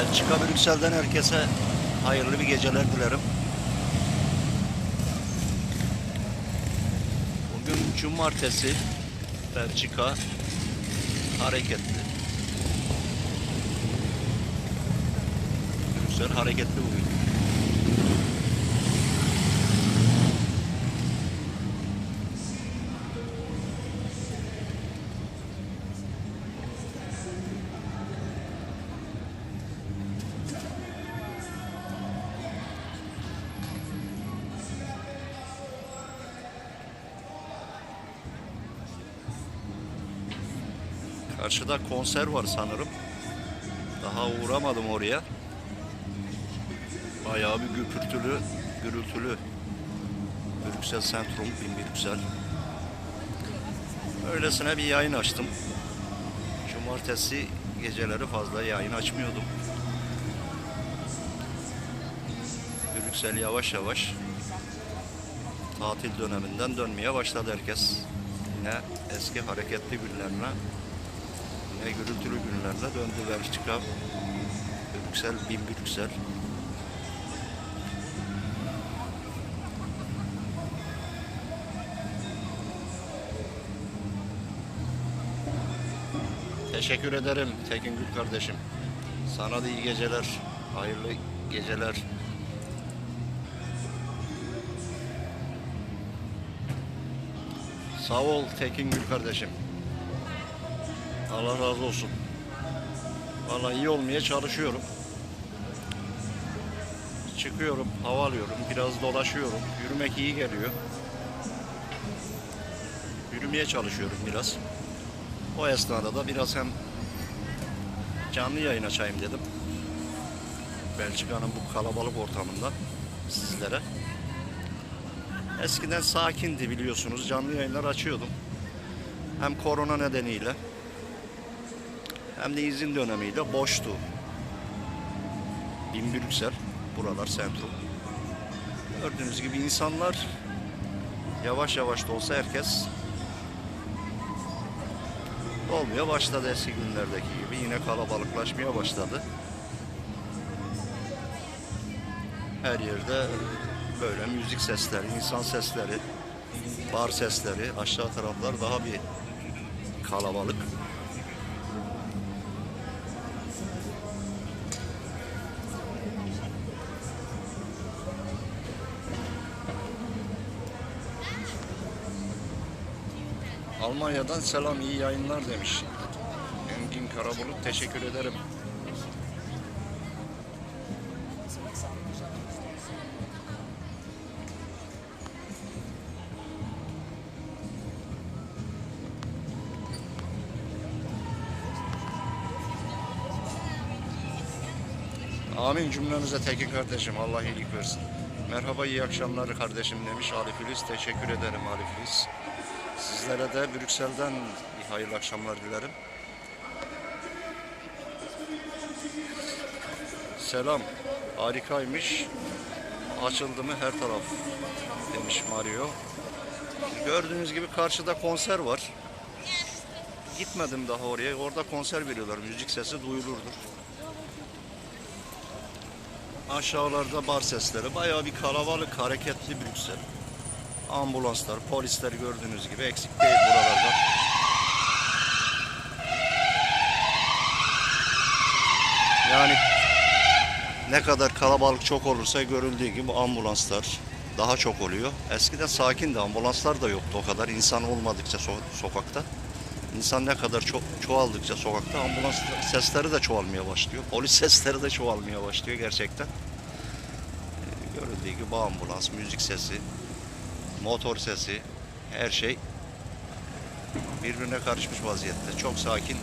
Belçika Brüksel'den herkese hayırlı bir geceler dilerim. Bugün cumartesi Belçika hareketli. Brüksel hareketli bugün. Karşıda konser var sanırım. Daha uğramadım oraya. Bayağı bir güpürtülü, gürültülü. Brüksel Sentrum, bin Brüksel. Öylesine bir yayın açtım. Cumartesi geceleri fazla yayın açmıyordum. Brüksel yavaş yavaş tatil döneminden dönmeye başladı herkes. Yine eski hareketli günlerine yine gürültülü günlerine döndü Belçika. Brüksel, bin Brüksel. Teşekkür ederim Tekin Gül kardeşim. Sana da iyi geceler, hayırlı geceler. Sağ ol Tekin Gül kardeşim. Allah razı olsun. Vallahi iyi olmaya çalışıyorum. Çıkıyorum, hava alıyorum, biraz dolaşıyorum. Yürümek iyi geliyor. Yürümeye çalışıyorum biraz. O esnada da biraz hem canlı yayın açayım dedim. Belçika'nın bu kalabalık ortamında sizlere. Eskiden sakindi biliyorsunuz. Canlı yayınlar açıyordum. Hem korona nedeniyle hem de izin dönemiyle boştu. Bin Brüksel, buralar sentrum. Gördüğünüz gibi insanlar yavaş yavaş da olsa herkes olmaya başladı eski günlerdeki gibi. Yine kalabalıklaşmaya başladı. Her yerde böyle müzik sesleri, insan sesleri, bar sesleri, aşağı taraflar daha bir kalabalık. Almanya'dan selam iyi yayınlar demiş. Engin Karabulut teşekkür ederim. Amin cümlemize Tekin kardeşim. Allah iyilik versin. Merhaba iyi akşamlar kardeşim demiş Ali Filiz. Teşekkür ederim Ali Filiz. Sizlere de Brüksel'den hayırlı akşamlar dilerim. Selam. Harikaymış. Açıldı mı her taraf demiş Mario. Gördüğünüz gibi karşıda konser var. Gitmedim daha oraya. Orada konser veriyorlar. Müzik sesi duyulurdur. Aşağılarda bar sesleri. Bayağı bir kalabalık, hareketli Brüksel. Ambulanslar, polisler gördüğünüz gibi eksik değil buralarda. Yani ne kadar kalabalık çok olursa görüldüğü gibi ambulanslar daha çok oluyor. Eskiden sakindi, ambulanslar da yoktu o kadar. insan olmadıkça so- sokakta. İnsan ne kadar çok çoğaldıkça sokakta ambulans sesleri de çoğalmaya başlıyor. Polis sesleri de çoğalmaya başlıyor gerçekten. Ee, Görüldüğü gibi ambulans, müzik sesi, motor sesi, her şey birbirine karışmış vaziyette. Çok sakin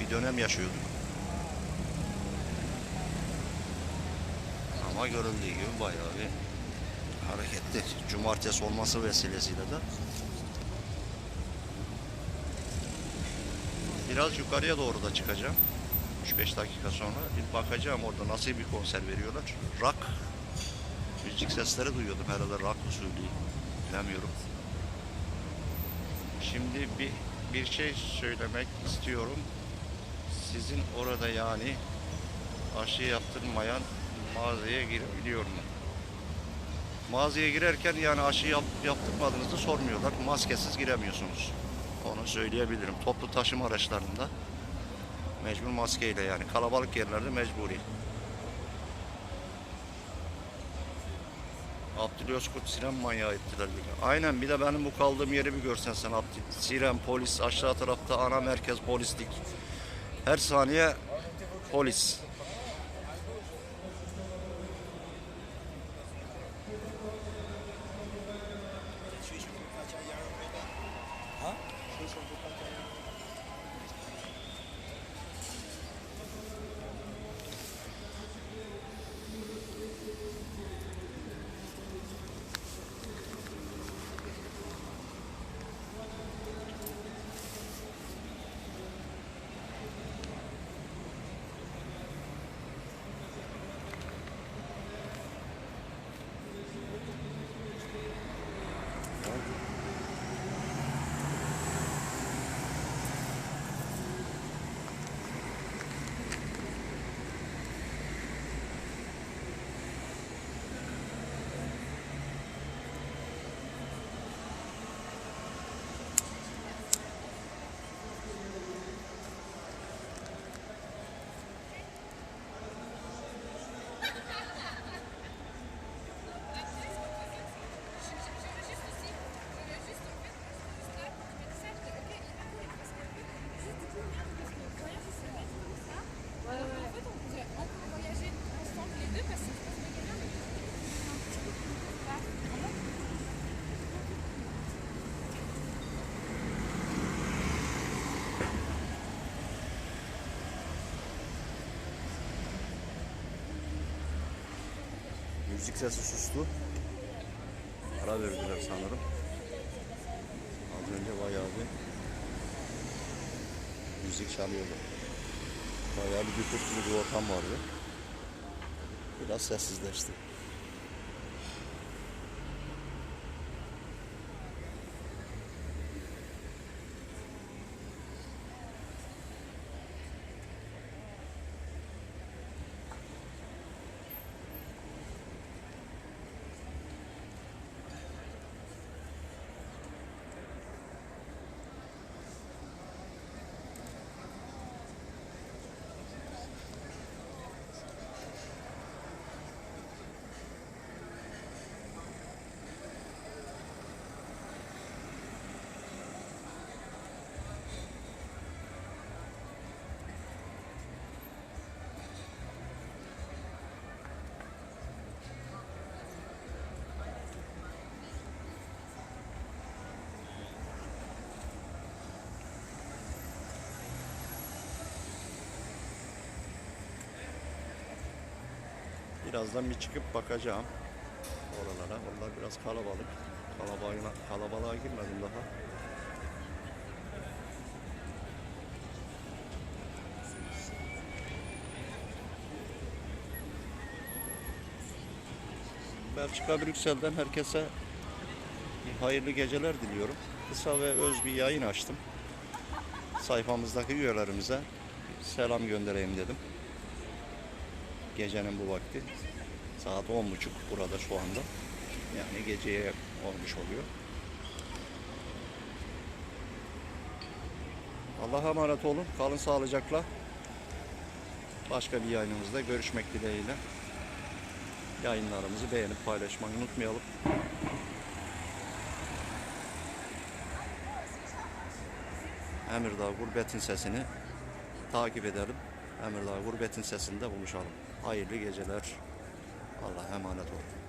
bir dönem yaşıyorduk. Ama görüldüğü gibi bayağı bir hareketli. Cumartesi olması vesilesiyle de biraz yukarıya doğru da çıkacağım. 3-5 dakika sonra bir bakacağım orada nasıl bir konser veriyorlar. Rock müzik sesleri duyuyordum herhalde rock usulü. Bilemiyorum. Şimdi bir bir şey söylemek istiyorum. Sizin orada yani aşı yaptırmayan mağazaya girebiliyor mu? Mağazaya girerken yani aşı yap, yaptırmadığınızı sormuyorlar. Maskesiz giremiyorsunuz. Onu söyleyebilirim. Toplu taşıma araçlarında mecbur maskeyle yani kalabalık yerlerde mecburi. Abdülü Özkurt siren manyağı ettiler beni. Aynen bir de benim bu kaldığım yeri bir görsen sen Abdül. Siren, polis, aşağı tarafta ana merkez polislik. Her saniye polis. Müzik sesi sustu. Ara verdiler sanırım. Az önce bayağı bir müzik çalıyordu. Bayağı bir gürültülü bir ortam vardı. Biraz sessizleşti. Birazdan bir çıkıp bakacağım oralara. Onlar biraz kalabalık. Kalabalığa, kalabalığa girmedim daha. Belçika Brüksel'den herkese hayırlı geceler diliyorum. Kısa ve öz bir yayın açtım. Sayfamızdaki üyelerimize selam göndereyim dedim. Gecenin bu vakti. Saat 10.30 burada şu anda. Yani geceye olmuş oluyor. Allah'a emanet olun. Kalın sağlıcakla. Başka bir yayınımızda görüşmek dileğiyle. Yayınlarımızı beğenip paylaşmayı unutmayalım. Emirdağ Gurbet'in sesini takip edelim. Emirdağ Gurbet'in sesinde buluşalım. Hayırlı geceler. Allah'a emanet olun.